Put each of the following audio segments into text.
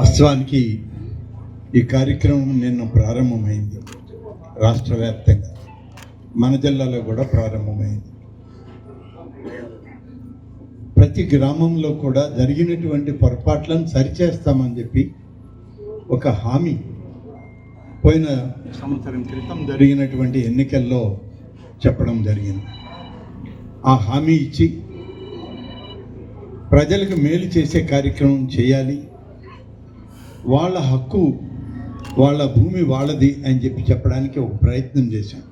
వాస్తవానికి ఈ కార్యక్రమం నిన్న ప్రారంభమైంది. రాష్ట్ర వ్యాప్తంగా మన జిల్లాలో కూడా ప్రారంభమైంది. ప్రతి గ్రామంలో కూడా జరిగినటువంటి పొరపాట్లను సరిచేస్తామని చెప్పి ఒక హామీ. పోయిన సంవత్సరం క్రితం జరిగినటువంటి ఎన్నికల్లో చెప్పడం జరిగింది. ఆ హామీ ఇచ్చి ప్రజలకు మేలు చేసే కార్యక్రమం చేయాలి. వాళ్ళ హక్కు వాళ్ళ భూమి వాళ్ళది అని చెప్పి చెప్పడానికి ఒక ప్రయత్నం చేశాం.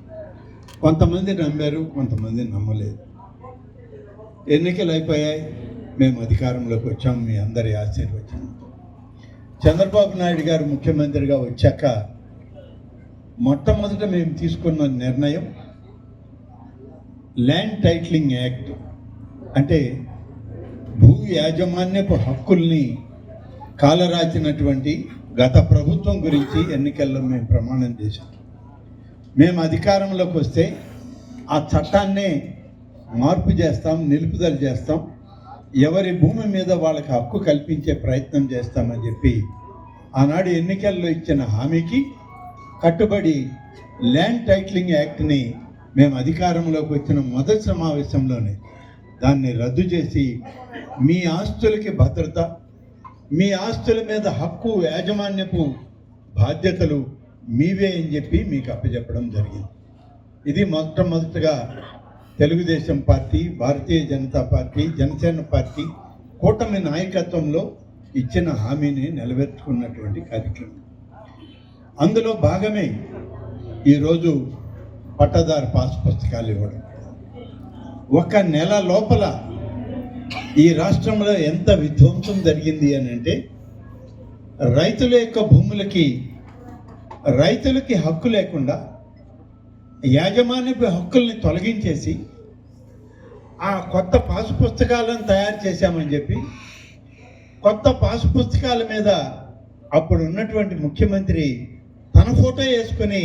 కొంతమంది నమ్మారు కొంతమంది నమ్మలేదు. ఎన్నికలు అయిపోయాయి మేము అధికారంలోకి వచ్చాం మీ అందరి ఆశీర్వచనం. చంద్రబాబు నాయుడు గారు ముఖ్యమంత్రిగా వచ్చాక మొట్టమొదట మేము తీసుకున్న నిర్ణయం ల్యాండ్ టైటిలింగ్ యాక్ట్ అంటే భూ యాజమాన్యపు హక్కుల్ని కాలరాచినటువంటి గత ప్రభుత్వం గురించి ఎన్నికల్లో మేము ప్రమాణం చేశాం. మేము అధికారంలోకి వస్తే ఆ చట్టాన్నే మార్పు చేస్తాం నిలుపుదల చేస్తాం. ఎవరి భూమి మీద వాళ్ళకి హక్కు కల్పించే ప్రయత్నం చేస్తామని చెప్పి ఆనాడు ఎన్నికల్లో ఇచ్చిన హామీకి కట్టుబడి ల్యాండ్ టైటిలింగ్ యాక్ట్ని మేము అధికారంలోకి వచ్చిన మొదటి సమావేశంలోనే దాన్ని రద్దు చేసి మీ ఆస్తులకి భద్రత మీ ఆస్తుల మీద హక్కు యాజమాన్యపు బాధ్యతలు మీవే అని చెప్పి మీకు అప్పచెప్పడం జరిగింది. ఇది మొట్టమొదటిగా Telugu Desam party Bharatiya Janata party Janasena party కూటమి నాయకత్వంలో ఇచ్చిన హామీని నెరవేర్చుకున్నటువంటి కార్యక్రమం. అందులో భాగమే ఈరోజు పట్టదారు పాస్ పుస్తకాలు ఇవ్వడం. ఒక నెల లోపల ఈ రాష్ట్రంలో ఎంత విధ్వంసం జరిగింది అని అంటే రైతుల యొక్క భూములకి రైతులకి హక్కు లేకుండా యాజమాన్యపు హక్కుల్ని తొలగించేసి ఆ కొత్త పాసు పుస్తకాలను తయారు చేశామని చెప్పి కొత్త పాసు పుస్తకాల మీద అప్పుడు ఉన్నటువంటి ముఖ్యమంత్రి తన ఫోటో వేసుకొని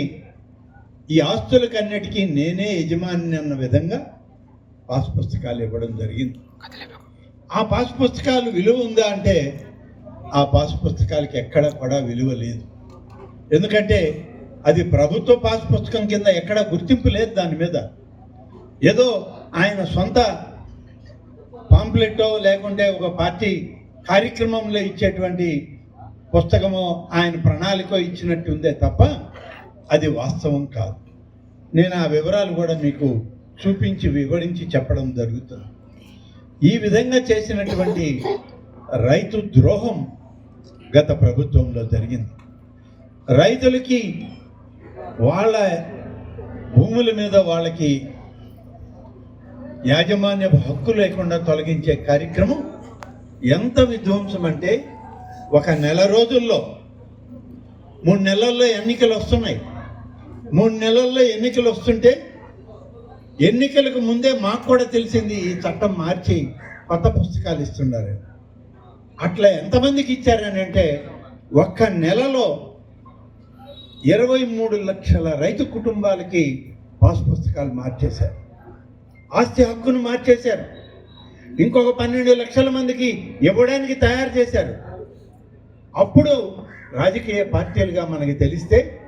ఈ ఆస్తులకన్నిటికీ నేనే యజమాని అన్న విధంగా పాస్ పుస్తకాలు ఇవ్వడం జరిగింది. ఆ పాస్ పుస్తకాలు విలువ ఉందా అంటే ఆ పాస్ పుస్తకాలకి ఎక్కడ కూడా విలువ లేదు. ఎందుకంటే అది ప్రభుత్వ పాస్ పుస్తకం కింద ఎక్కడ గుర్తింపు లేదు దాని మీద. ఏదో ఆయన సొంత పాంప్లెట్టో లేకుంటే ఒక పార్టీ కార్యక్రమంలో ఇచ్చేటువంటి పుస్తకమో ఆయన ప్రణాళిక ఇచ్చినట్టు ఉందే తప్ప అది వాస్తవం కాదు. నేను ఆ వివరాలు కూడా మీకు చూపించి వివరించి చెప్పడం జరుగుతుంది. ఈ విధంగా చేసినటువంటి రైతు ద్రోహం గత ప్రభుత్వంలో జరిగింది. రైతులకి వాళ్ళ భూముల మీద వాళ్ళకి యాజమాన్య హక్కు లేకుండా తొలగించే కార్యక్రమం ఎంత విధ్వంసం అంటే ఒక నెల రోజుల్లో మూడు నెలల్లో ఎన్నికలు వస్తున్నాయి. మూడు నెలల్లో ఎన్నికలు వస్తుంటే ఎన్నికలకు ముందే మాకు కూడా తెలిసింది ఈ చట్టం మార్చి కొత్త పుస్తకాలు ఇస్తున్నారు. అట్లా ఎంతమందికి ఇచ్చారని అంటే ఒక్క నెలలో ఇరవై మూడు లక్షల రైతు కుటుంబాలకి పాస్ పుస్తకాలు మార్చేశారు. ఆస్తి హక్కును మార్చేశారు. ఇంకొక పన్నెండు లక్షల మందికి ఇవ్వడానికి తయారు చేశారు. అప్పుడు రాజకీయ పార్టీలుగా మనకి తెలిస్తే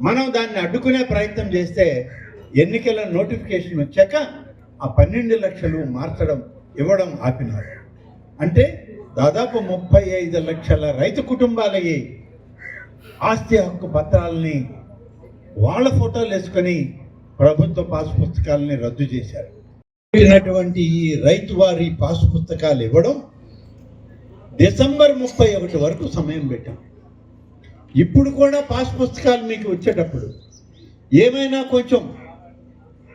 మనం దాన్ని అడ్డుకునే ప్రయత్నం చేస్తే ఎన్నికల నోటిఫికేషన్ వచ్చాక ఆ పన్నెండు లక్షలు మార్చడం ఇవ్వడం ఆపినారు. అంటే దాదాపు ముప్పై ఐదు లక్షల రైతు కుటుంబాలకి ఆస్తి హక్కు పత్రాలని వాళ్ళ ఫోటోలు వేసుకొని ప్రభుత్వ పాస్ పుస్తకాలని రద్దు చేశారు. పెట్టినటువంటి ఈ రైతు వారి పాస్ పుస్తకాలు ఇవ్వడం డిసెంబర్ ముప్పై ఒకటి వరకు సమయం పెట్టాం. ఇప్పుడు కూడా పాస్ పుస్తకాలు మీకు వచ్చేటప్పుడు ఏమైనా కొంచెం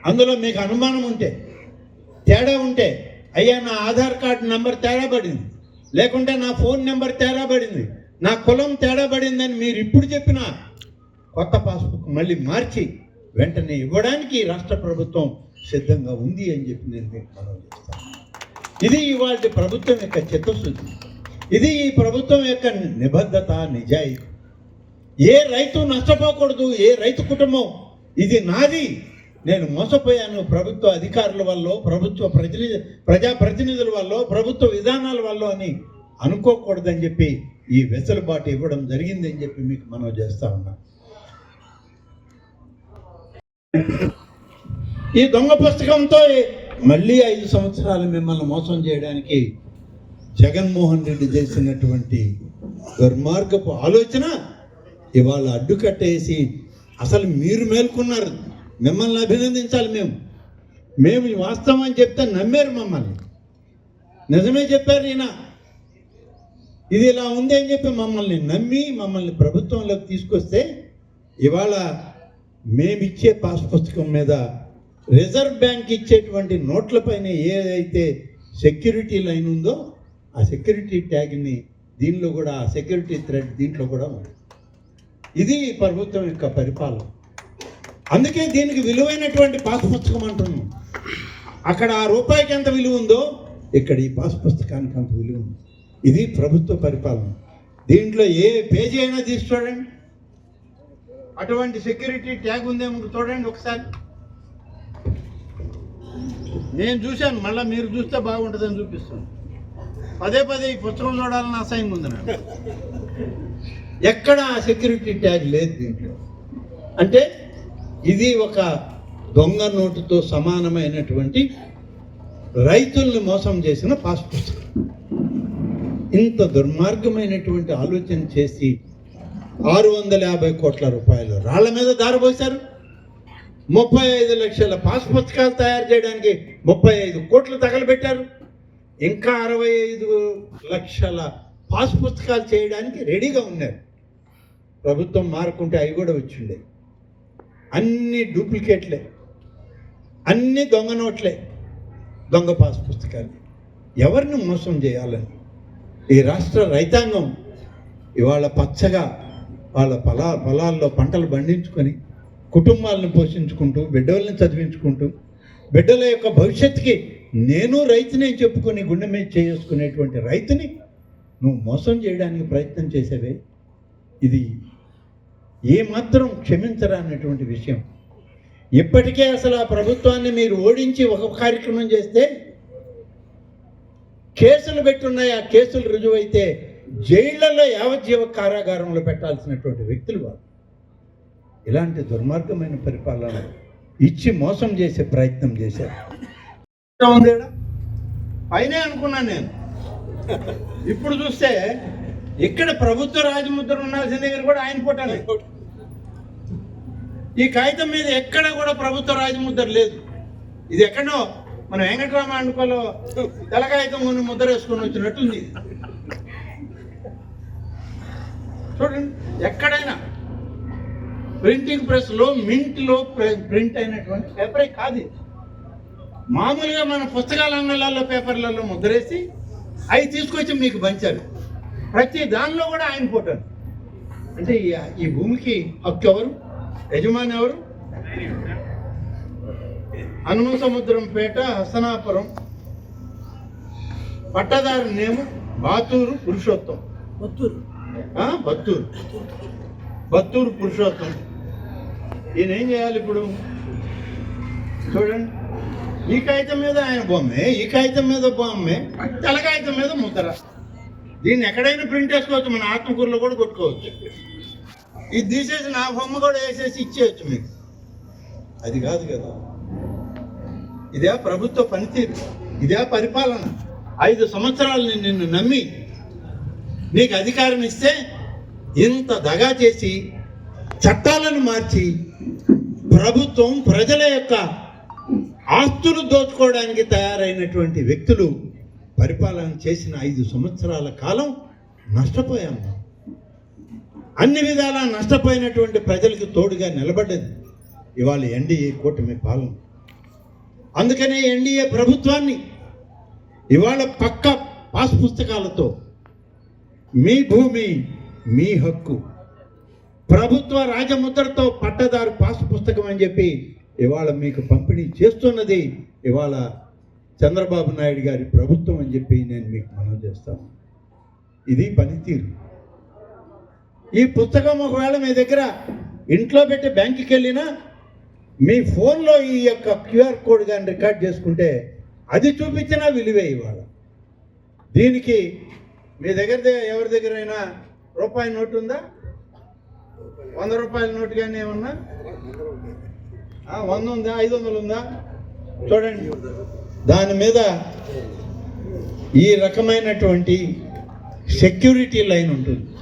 అందులో మీకు అనుమానం ఉంటే తేడా ఉంటే అయ్యా నా ఆధార్ కార్డు నంబర్ తేడా పడింది లేకుంటే నా ఫోన్ నెంబర్ తేడా పడింది నా కులం తేడా పడిందని మీరు ఇప్పుడు చెప్పిన కొత్త పాస్బుక్ మళ్ళీ మార్చి వెంటనే ఇవ్వడానికి రాష్ట్ర ప్రభుత్వం సిద్ధంగా ఉంది అని చెప్పి నేను మీకు మనం ఇది ఇవాళ ప్రభుత్వం యొక్క చిత్తశుద్ధి. ఇది ఈ ప్రభుత్వం యొక్క నిబద్ధత నిజాయితీ. ఏ రైతు నష్టపోకూడదు ఏ రైతు కుటుంబం ఇది నాది. నేను మోసపోయాను ప్రభుత్వ అధికారుల వల్ల ప్రభుత్వ ప్రతినిధి ప్రజాప్రతినిధుల వల్ల ప్రభుత్వ విధానాల వల్ల అని అనుకోకూడదని చెప్పి ఈ వెసులుబాటు ఇవ్వడం జరిగిందని చెప్పి మీకు మనం చేస్తా ఉన్నాం. ఈ దొంగ పుస్తకంతో మళ్ళీ ఐదు సంవత్సరాలు మిమ్మల్ని మోసం చేయడానికి జగన్మోహన్ రెడ్డి చేసినటువంటి దుర్మార్గపు ఆలోచన ఇవాళ అడ్డుకట్టేసి అసలు మీరు మేల్కొన్నారు. మిమ్మల్ని అభినందించాలి మేము. మేము వాస్తవం అని చెప్తే నమ్మారు మమ్మల్ని. నిజమే చెప్పారు ఈయన. ఇది ఇలా ఉంది అని చెప్పి మమ్మల్ని నమ్మి మమ్మల్ని ప్రభుత్వంలోకి తీసుకొస్తే ఇవాళ మేమిచ్చే పాస్ పుస్తకం మీద రిజర్వ్ బ్యాంక్ ఇచ్చేటువంటి నోట్లపైన ఏదైతే సెక్యూరిటీ లైన్ ఉందో ఆ సెక్యూరిటీ ట్యాగ్ని దీనిలో కూడా ఆ సెక్యూరిటీ థ్రెడ్ దీంట్లో కూడా ఉంది. ఇది ప్రభుత్వం యొక్క పరిపాలన. అందుకే దీనికి విలువైనటువంటి పాస్ పుస్తకం అంటున్నాం. అక్కడ ఆ రూపాయికి ఎంత విలువ ఉందో ఇక్కడ ఈ పాస్ పుస్తకానికి అంత విలువ ఉంది. ఇది ప్రభుత్వ పరిపాలన. దీంట్లో ఏ పేజీ అయినా తీసి చూడండి. అటువంటి సెక్యూరిటీ ట్యాగ్ ఉందేమో చూడండి ఒకసారి. నేను చూశాను మళ్ళీ మీరు చూస్తే బాగుంటుందని చూపిస్తాను. పదే పదే ఈ పుస్తకం చూడాలని అసహ్యం ఉంది నాకు. ఎక్కడ ఆ సెక్యూరిటీ ట్యాగ్ లేదు దీంట్లో. అంటే ఇది ఒక దొంగ నోటుతో సమానమైనటువంటి రైతుల్ని మోసం చేసిన పాస్ పుస్తకం. ఇంత దుర్మార్గమైనటువంటి ఆలోచన చేసి ఆరు వందల యాభై కోట్ల రూపాయలు రాళ్ళ మీద దారిపోశారు ముప్పై ఐదు లక్షల పాస్ పుస్తకాలు తయారు చేయడానికి ముప్పై ఐదు కోట్లు తగలబెట్టారు. ఇంకా అరవై ఐదు లక్షల పాస్ పుస్తకాలు చేయడానికి రెడీగా ఉన్నారు. ప్రభుత్వం మారుకుంటే అవి కూడా వచ్చిండే. అన్ని డూప్లికేట్లే. అన్ని దొంగ నోట్లే. దొంగ పాస్ పుస్తకాలు ఎవరిని మోసం చేయాలని ఈ రాష్ట్ర రైతాంగం ఇవాళ పచ్చగా వాళ్ళ పొలా పొలాల్లో పంటలు పండించుకొని కుటుంబాలను పోషించుకుంటూ బిడ్డల్ని చదివించుకుంటూ బిడ్డల యొక్క భవిష్యత్తుకి నేను రైతునే చెప్పుకొని గుండె మీద చేసుకునేటువంటి రైతుని నువ్వు మోసం చేయడానికి ప్రయత్నం చేసేవే? ఇది ఏమాత్రం క్షమించరానటువంటి విషయం. ఇప్పటికే అసలు ఆ ప్రభుత్వాన్ని మీరు ఓడించి ఒక కార్యక్రమం చేస్తే కేసులు పెట్టున్నాయి ఆ కేసులు రుజువైతే జైళ్ళలో యావజ్జీవ కారాగారంలో పెట్టాల్సినటువంటి వ్యక్తులు వాళ్ళు. ఇలాంటి దుర్మార్గమైన పరిపాలన ఇచ్చి మోసం చేసే ప్రయత్నం చేశారు. అయినే పైనే అనుకున్నాను నేను. ఇప్పుడు చూస్తే ఇక్కడ ప్రభుత్వ రాజముద్ర ఉండాల్సిన దగ్గర కూడా ఆయన ఫోటోనే. ఈ కాగితం మీద ఎక్కడ కూడా ప్రభుత్వ రాజముద్ర లేదు. ఇది ఎక్కడో మన వెంకటరామ అనుకోలో తెల కాగితం కొన్ని ముద్ర వేసుకొని వచ్చినట్టుంది. చూడండి ఎక్కడైనా ప్రింటింగ్ ప్రెస్లో మింట్లో ప్రింట్ అయినటువంటి పేపరే కాదు మామూలుగా మన పుస్తకాల అంగళాల్లో పేపర్లలో ముద్రేసి అవి తీసుకొచ్చి మీకు పంచారు. ప్రతి దానిలో కూడా ఆయన పోటారు అంటే ఈ- ఈ భూమికి హక్కు ఎవరు? యజమాని ఎవరు? హనుమ సముద్రం పేట హస్తనాపురం. పట్టదారు నేము బాతూరు పురుషోత్తం. కొత్తూరు ఆ, బత్తూరు. బత్తూరు పురుషోత్తం. ఈయన ఏం చేయాలి ఇప్పుడు? చూడండి. ఈ కాగితం మీద ఆయన బొమ్మే ఈ కాగితం మీద బొమ్మే తెల్ల కాగితం మీద ముద్ర దీన్ని ఎక్కడైనా ప్రింట్ వేసుకోవచ్చు మన ఆత్మకూరులో కూడా కొట్టుకోవచ్చు. ఇది తీసేసి నా బొమ్మ కూడా వేసేసి ఇచ్చేయచ్చు మీకు. అది కాదు కదా. ఇదే ప్రభుత్వ పనితీరు ఇదే పరిపాలన. ఐదు సంవత్సరాలు నేను నిన్ను నమ్మి నీకు అధికారం ఇస్తే ఇంత దగా చేసి చట్టాలను మార్చి ప్రభుత్వం ప్రజల యొక్క ఆస్తులు దోచుకోవడానికి తయారైనటువంటి వ్యక్తులు పరిపాలన చేసిన ఐదు సంవత్సరాల కాలం నష్టపోయాము అన్ని విధాలా నష్టపోయినటువంటి ప్రజలకు తోడుగా నిలబడ్డది. ఇవాళ ఎన్డీఏ కూటమి పాలన. అందుకనే ఎన్డీఏ ప్రభుత్వాన్ని ఇవాళ పక్క పాస్ పుస్తకాలతో మీ భూమి మీ హక్కు ప్రభుత్వ రాజముద్రతో పట్టదారు పాస్ పుస్తకం అని చెప్పి ఇవాళ మీకు పంపిణీ చేస్తున్నది ఇవాళ చంద్రబాబు నాయుడు గారి ప్రభుత్వం అని చెప్పి నేను మీకు మనం చేస్తాను. ఇది పనితీరు. ఈ పుస్తకం ఒకవేళ మీ దగ్గర ఇంట్లో పెట్టి బ్యాంకుకి వెళ్ళినా మీ ఫోన్లో ఈ యొక్క క్యూఆర్ కోడ్ కానీ రికార్డ్ చేసుకుంటే అది చూపించినా విలువే ఇవాళ. దీనికి మీ దగ్గర దే- ఎవరి దగ్గరైనా రూపాయి నోటు ఉందా? వంద రూపాయల నోటు కానీ ఏమన్నా? వంద ఉందా? ఐదు వందలు ఉందా? చూడండి. దాని మీద ఈ రకమైనటువంటి సెక్యూరిటీ లైన్ ఉంటుంది.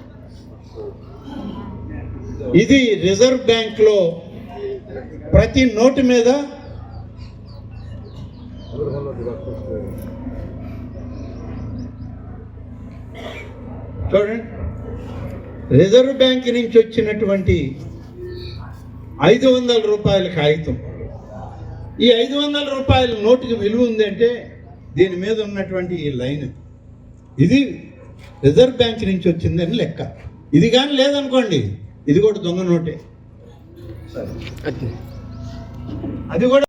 ఇది రిజర్వ్ బ్యాంక్లో ప్రతి నోటు మీద చూడండి. రిజర్వ్ బ్యాంక్ నుంచి వచ్చినటువంటి ఐదు వందల రూపాయల కాగితం. ఈ ఐదు వందల రూపాయల నోటుకి విలువ ఉందంటే దీని మీద ఉన్నటువంటి ఈ లైన్. ఇది రిజర్వ్ బ్యాంక్ నుంచి వచ్చిందని లెక్క. ఇది కానీ లేదనుకోండి. ఇది కూడా దొంగ నోటే. అది కూడా